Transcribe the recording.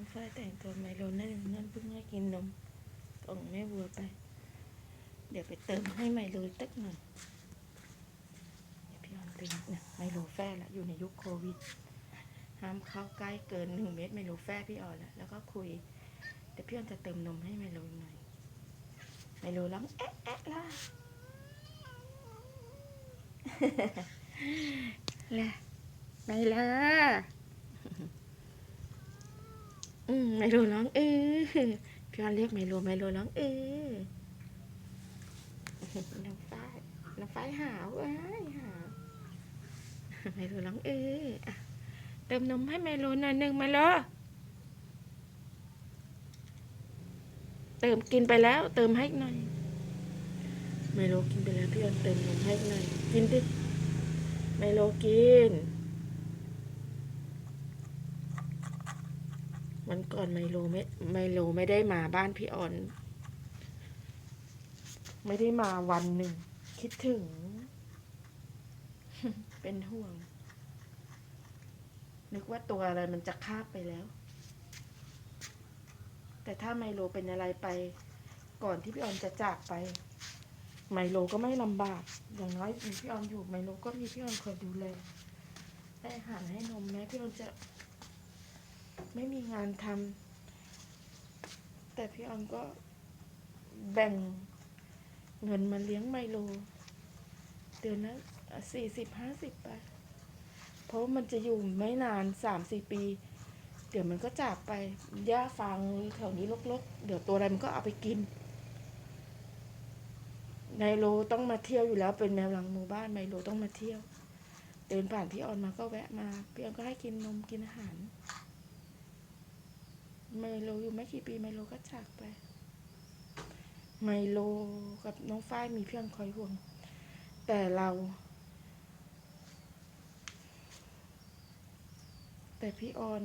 น้องฝ้ายแต่งตัวไมโลนั่นนั่นเพิ่งให้กินนมกล่องแม่วัวไป เดี๋ยวไปเติมให้ไมโลตักหน่อยเดี๋ยวพี่ออนเติมนะไมโลแฟละอยู่ในยุคโควิดห้ามเข้าใกล้เกินหนึ่งเมตรไมโลแฟพี่ออนละแล้วก็คุยเดี๋ยวพี่ออนจะเติมนมให้ไมโลหน่อยไมโลร้องแอะแอะล่ะล่ะไมโล อืมไมโลร้องเออพี่ออนเรียกไมโลไมโลร้องเออน้องฝ้ายน้องฝ้ายหาวเอ้ยหาวไมโลร้องเออเติมนมให้ไมโลหน่อยหนึ่งไมโลเติมกินไปแล้ว เติมให้หน่อยไมโลกินไปแล้วพี่ออนเติมนมให้หน่อยกินดิไมโลกิน วันก่อนไมโลไม่ไมโลไม่ได้มาบ้านพี่ออน ไม่ได้มาวันหนึ่ง คิดถึง เป็นห่วง นึกว่าตัวอะไรมันจะคาบไปแล้ว แต่ถ้าไมโลเป็นอะไรไป ก่อนที่พี่ออนจะจากไป ไมโลก็ไม่ลำบาก อย่างน้อยมีพี่ออนอยู่ไมโลก็มีพี่ออนคอยดูแลให้อาหารให้นมแม้พี่ออนจะ ไม่มีงานทำแต่พี่ออนก็แบ่งเงินมาเลี้ยงไมโล เดือนละสี่สิบห้าสิบไป เพราะมันจะอยู่ไม่นานสามสี่ปี เดี๋ยวมันก็จากไปหญ้าฟางแถวนี้รกๆ เดี๋ยวตัวอะไรมันก็เอาไปกินไมโลต้องมาเที่ยวอยู่แล้วเป็นแมวหลังหมู่บ้านไมโลต้องมาเที่ยว เดินผ่านพี่ออนมาก็แวะมา พี่ออนก็ให้กินนมกินอาหาร ไมโลอยู่ไม่กี่ปีไมโลก็จากไป ไมโลกับน้องฝ้ายมีเพื่อนคอยห่วง แต่เรา แต่พี่ออน